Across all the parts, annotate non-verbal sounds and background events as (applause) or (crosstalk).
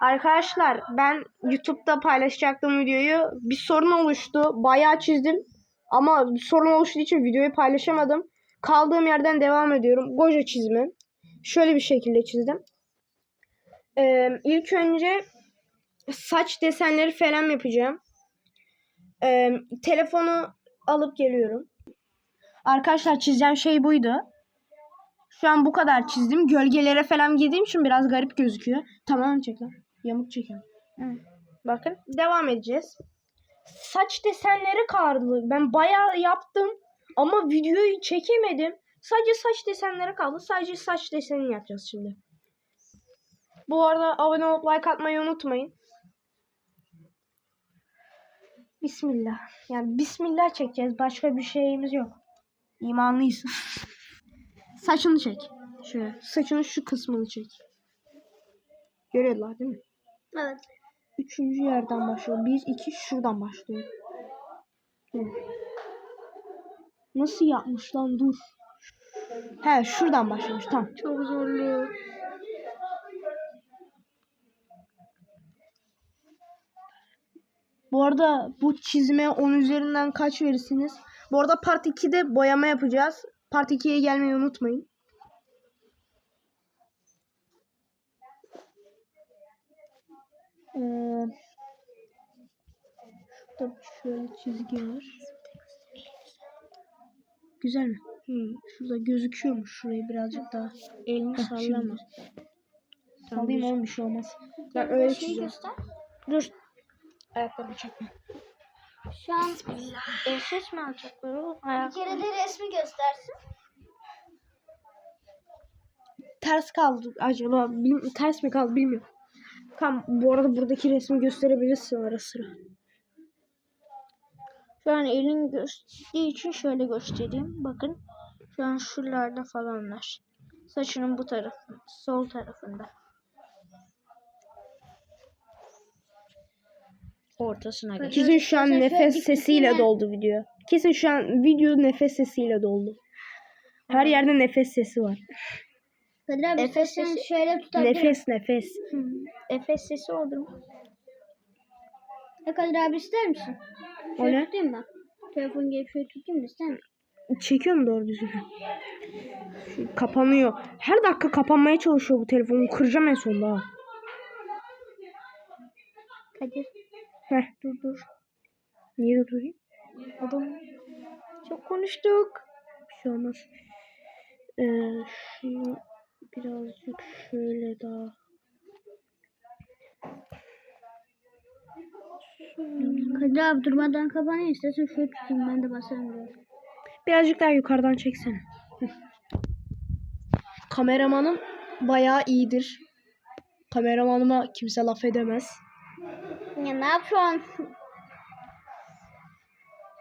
Arkadaşlar ben YouTube'da paylaşacaktım videoyu. Bir sorun oluştu. Bayağı çizdim. Ama sorun oluştuğu için videoyu paylaşamadım. Kaldığım yerden devam ediyorum. Goja çizimi. Şöyle bir şekilde çizdim. Ee, ilk önce saç desenleri falan yapacağım. Ee, telefonu alıp geliyorum. Arkadaşlar çizeceğim şey buydu. Şu an bu kadar çizdim. Gölgelere falan girdiğim için biraz garip gözüküyor. Tamam çek Yamuk çekiyorum. Bakın devam edeceğiz. Saç desenleri kaldı. Ben bayağı yaptım. Ama videoyu çekemedim. Sadece saç desenleri kaldı. Sadece saç desenini yapacağız şimdi. Bu arada abone olup like atmayı unutmayın. Bismillah. Yani bismillah çekeceğiz. Başka bir şeyimiz yok. İmanlıyız. (laughs) Saçını çek. Şöyle. Saçının şu kısmını çek. Görüyorlar değil mi? Evet. Üçüncü yerden başlıyor. Bir, iki, şuradan başlıyor. Dur. Nasıl yapmış lan dur. He şuradan başlamış tamam. Çok zorluyor. Bu arada bu çizime 10 üzerinden kaç verirsiniz? Bu arada part 2'de boyama yapacağız. Part 2'ye gelmeyi unutmayın. Ee, şurada şöyle çizgi var. Güzel mi? Hmm, şurada gözüküyormuş. Şurayı birazcık daha. Elini Heh, sallama. şimdi. Sallayayım oğlum bir şey olmaz. Ben öyle çiziyorum. göster. Dur. Ayaklarımı çekme. Şu an ses mi alacaklar oğlum? Bir kere de resmi göstersin. ters kaldı acaba bil- ters mi kaldı bilmiyorum. Tamam bu arada buradaki resmi gösterebilirsin ara sıra. Şu an elin gösterdiği için şöyle göstereyim. Bakın. Şu an şuralarda falanlar. Saçının bu tarafı. Sol tarafında. Ortasına geç. Kesin şu an nefes sesiyle doldu video. Kesin şu an video nefes sesiyle doldu. Her yerde nefes sesi var. Kadir abi Nefes sen sesi- şöyle tutabilir Nefes nefes. Nefes sesi olur mu? Ya Kadir abi ister misin? O ne? tutayım mı? Telefon gelip şöyle tutayım mı ister misin? Çekiyor mu doğru düzgün? Şu kapanıyor. Her dakika kapanmaya çalışıyor bu telefonu. Kıracağım en sonunda. ha. Kadir Heh dur dur. Niye durdurayım? adam çok konuştuk. Bir şey olmaz. Ee, şunu birazcık şöyle daha. Kadir abi durmadan kapanıyor istersen şöyle tutayım ben de basarım diyor. Birazcık daha yukarıdan çeksene. Kameramanım bayağı iyidir. Kameramanıma kimse laf edemez. Ya ne yapıyorsun?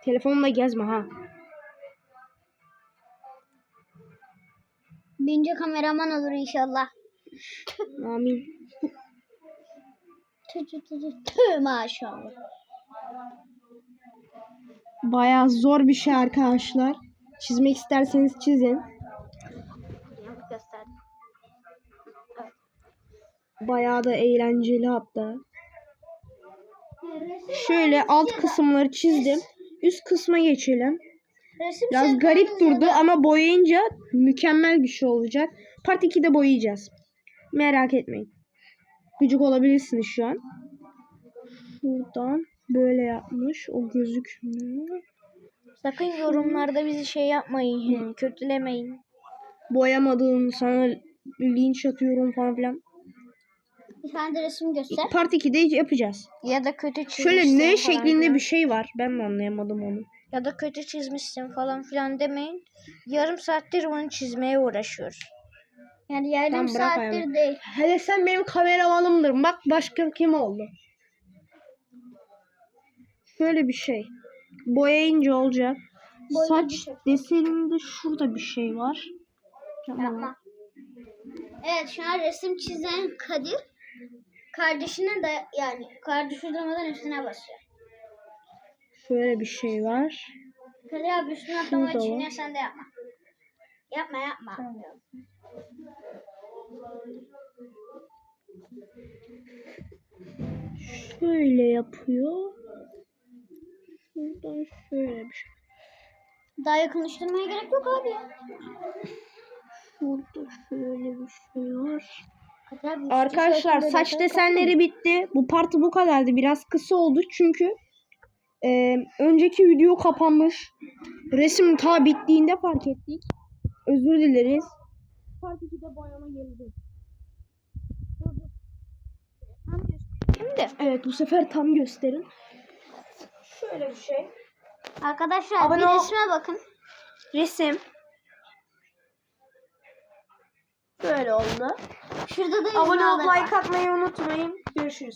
Telefonumla gezme ha. Bince kameraman olur inşallah. Amin. Tü tü tü tü tü maşallah. Bayağı zor bir şey arkadaşlar. Çizmek isterseniz çizin. Bayağı da eğlenceli hatta. Şöyle alt kısımları çizdim. Üst kısma geçelim. Resim Biraz garip durdu ama boyayınca mükemmel bir şey olacak. Part 2'de boyayacağız. Merak etmeyin. Gıcık olabilirsiniz şu an. Şuradan böyle yapmış. O gözükmüyor. Sakın yorumlarda bizi şey yapmayın. Kötülemeyin. Boyamadığım sana linç atıyorum falan filan. Bir tane de resim göster. Part 2'de yapacağız. Ya da kötü çizmişsin Şöyle N falan şeklinde filan. bir şey var. Ben de anlayamadım onu. Ya da kötü çizmişsin falan filan demeyin. Yarım saattir bunu çizmeye uğraşıyoruz. Yani yarım Tamam, bırak saattir ayağımı. değil. Hele sen benim kameramanımdır. Bak başka kim oldu? Şöyle bir şey. Boyayınca olacak. Boyayınca Saç deseninde şurada bir şey var. Yapma. Evet şu an resim çizen Kadir kardeşine de yani kardeşi durmadan üstüne basıyor. Şöyle bir şey var. Kadir abi üstüne atlamayı Şurada düşünüyor var. sen de yapma. Yapma yapma. şöyle yapıyor. Şuradan şöyle bir şey. Daha yakınlaştırmaya gerek yok abi ya. Burada şöyle bir şey var. Kadir abi, Arkadaşlar saç desenleri bitti. Bu partı bu kadardı. Biraz kısa oldu çünkü e, önceki video kapanmış. Resim ta bittiğinde fark ettik. Özür dileriz. Part 2'de bayana geldi. Şimdi evet bu sefer tam gösterin. Şöyle bir şey. Arkadaşlar Abone bir ol- resme bakın. Resim. Böyle oldu. Şurada da Abone var. like atmayı unutmayın. Görüşürüz.